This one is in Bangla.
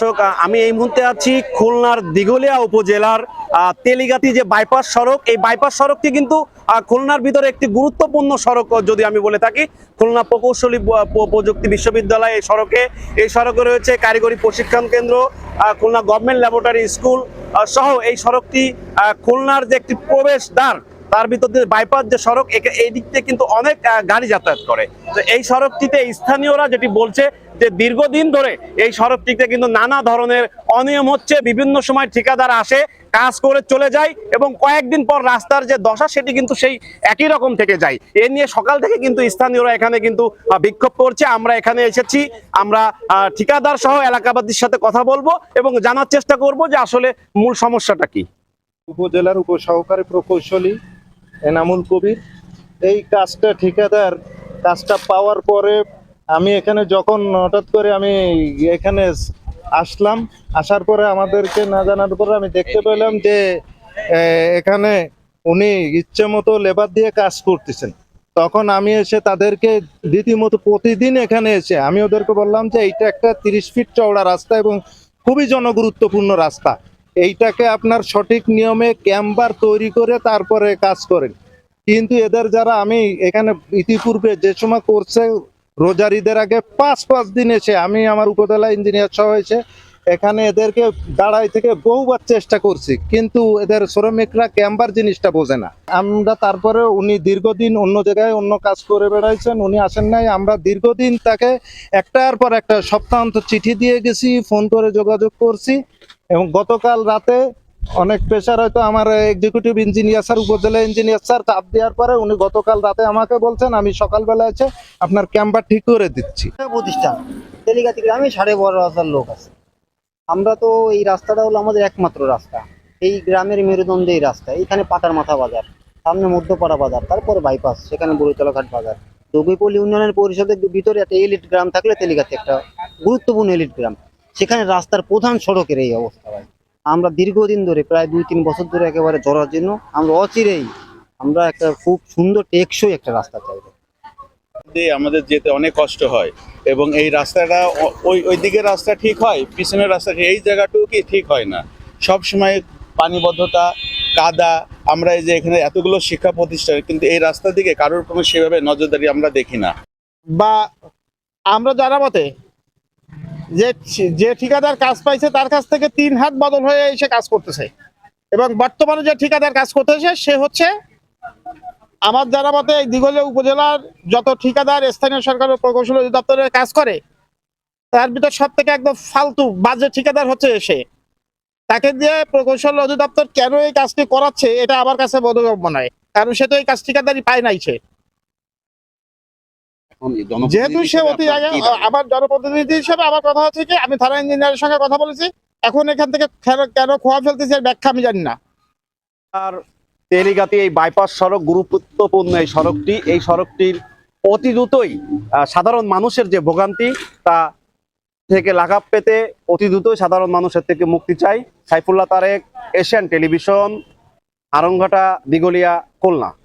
দর্শক আমি এই মুহূর্তে আছি খুলনার দিঘলিয়া উপজেলার তেলিগাতি যে বাইপাস সড়ক, এই বাইপাস সড়কটি কিন্তু খুলনার ভিতরে একটি গুরুত্বপূর্ণ সড়ক, যদি আমি বলে থাকি। খুলনা প্রকৌশলী প্রযুক্তি বিশ্ববিদ্যালয় এই সড়কে এই সড়কে রয়েছে কারিগরি প্রশিক্ষণ কেন্দ্র খুলনা গভর্নমেন্ট ল্যাবরেটরি স্কুল সহ এই সড়কটি খুলনার যে একটি প্রবেশদ্বার তার ভিতর দিয়ে বাইপাস যে সড়ক এই দিক থেকে কিন্তু অনেক গাড়ি যাতায়াত করে। তো এই সড়কটিতে স্থানীয়রা যেটি বলছে যে দীর্ঘদিন ধরে এই সড়কটিতে কিন্তু নানা ধরনের অনিয়ম হচ্ছে, বিভিন্ন সময় ঠিকাদার আসে, কাজ করে চলে যায় এবং কয়েকদিন পর রাস্তার যে দশা, সেটি কিন্তু সেই একই রকম থেকে যায়। এ নিয়ে সকাল থেকে কিন্তু স্থানীয়রা এখানে কিন্তু বিক্ষোভ করছে। আমরা এখানে এসেছি, আমরা ঠিকাদার সহ এলাকাবাসীর সাথে কথা বলব এবং জানার চেষ্টা করব যে আসলে মূল সমস্যাটা কি। উপজেলার উপসহকারী প্রকৌশলী এনামুল কবির। এই কাজটা ঠিকাদার কাজটা পাওয়ার পরে আমি এখানে যখন হঠাৎ করে আমি এখানে আসলাম আসার পরে আমাদেরকে না জানার পরে আমি দেখতে পেলাম যে এখানে উনি ইচ্ছে মতো লেবার দিয়ে কাজ করতেছেন। তখন আমি এসে তাদেরকে রীতিমতো প্রতিদিন এখানে এসে আমি ওদেরকে বললাম যে এইটা একটা তিরিশ ফিট চওড়া রাস্তা এবং খুবই জনগুরুত্বপূর্ণ রাস্তা। এইটাকে আপনার সঠিক নিয়মে ক্যাম্বার তৈরি করে তারপরে কাজ করেন। কিন্তু এদের যারা, আমি এখানে ইতিপূর্বে যে সময় করছে রোজার ঈদের আগে পাঁচ পাঁচ দিন এসে, আমি আমার উপজেলা ইঞ্জিনিয়ার সহ এসে এখানে এদেরকে দাঁড়াই থেকে বহুবার চেষ্টা করছি, কিন্তু এদের শ্রমিকরা ক্যাম্বার জিনিসটা বোঝে না। আমরা তারপরে উনি দীর্ঘদিন অন্য জায়গায় অন্য কাজ করে বেড়াইছেন, উনি আসেন নাই, আমরা দীর্ঘদিন তাকে একটার পর একটা সপ্তাহান্ত চিঠি দিয়ে গেছি, ফোন করে যোগাযোগ করছি। এবং গতকাল রাতে অনেক প্রেশার হয়তো আমার executive engineer sir, upazila engineer sir চাপ দেওয়ার পরে উনি গতকাল রাতে আমাকে বলছেন, আমি সকালবেলা এসে আপনার ক্যাম্বার ঠিক করে দিচ্ছি। প্রতিষ্ঠান। তেলিগাতি গ্রামে সাড়ে বারো হাজার লোক আছে। আমরা তো এই রাস্তাটা হলো আমাদের একমাত্র রাস্তা। এই গ্রামের মেরুদণ্ডে এই রাস্তা। এখানে পাতার মাথা বাজার, সামনে মধ্যপাড়া বাজার, তারপরে বাইপাস সেখানে বড়তলাঘাট বাজার। দবিপল্লী ইউনিয়নের পরিষদের ভিতরে একটা এলিট গ্রাম থাকলে তেলিগাতি একটা গুরুত্বপূর্ণ এলিট গ্রাম। সেখানে রাস্তার প্রধান সড়কের এই অবস্থা ভাই। আমরা দীর্ঘদিন ধরে প্রায় দুই তিন বছর ধরে একেবারে জড়ার জন্য আমরা অচিরেই আমরা একটা খুব সুন্দর টেকসই একটা রাস্তা চাইব দিয়ে আমাদের যেতে অনেক কষ্ট হয় এবং এই রাস্তাটা ওই ওই দিকের রাস্তা ঠিক হয় পিছনের রাস্তা ঠিক- এই জায়গাটুকু কি ঠিক হয় না? সব সময় পানিবদ্ধতা কাদা আমরা এই যে এখানে এতগুলো শিক্ষা প্রতিষ্ঠান কিন্তু এই রাস্তার দিকে কারোর কোনো সেভাবে নজরদারি আমরা দেখি না। বা আমরা যারা মতে যে যে ঠিকাদার কাজ পাইছে তার কাছ থেকে তিন হাত বদল হয়ে এসে কাজ করতেছে। এবং বর্তমানে যে ঠিকাদার কাজ করতেছে, সে হচ্ছে আমার যারা মতে এই দিঘলিয়া উপজেলার যত ঠিকাদার, স্থানীয় সরকার ও প্রকৌশল অধিদপ্তরে কাজ করে, তার ভিতর সব থেকে একদম ফালতু বাজে ঠিকাদার হচ্ছে এসে তাকে দিয়ে প্রকৌশল অধিদপ্তর কেন এই কাজটি করাচ্ছে, এটা আমার কাছে বোধগম্য নয়। কারণ সে তো এই কাজ ঠিকাদারি পায় নাই সে। যেহেতু সে অতি আগে আমার জনপ্রতিনিধি হিসেবে আমার কথা হচ্ছে কি আমি থানা ইঞ্জিনিয়ারের সঙ্গে কথা বলেছি। এখন এখান থেকে কেন- খোয়া ফেলতেছে এর ব্যাখ্যা আমি জানি না। আর তেলিগাতি এই বাইপাস সড়ক গুরুত্বপূর্ণ এই সড়কটি। এই সড়কটির অতি দ্রুতই আহ, সাধারণ মানুষের যে ভোগান্তি তা থেকে লাঘাব পেতে অতি দ্রুতই সাধারণ মানুষের থেকে মুক্তি চাই। Saifullah Tarek Asian television Arongghata Digholia Khulna.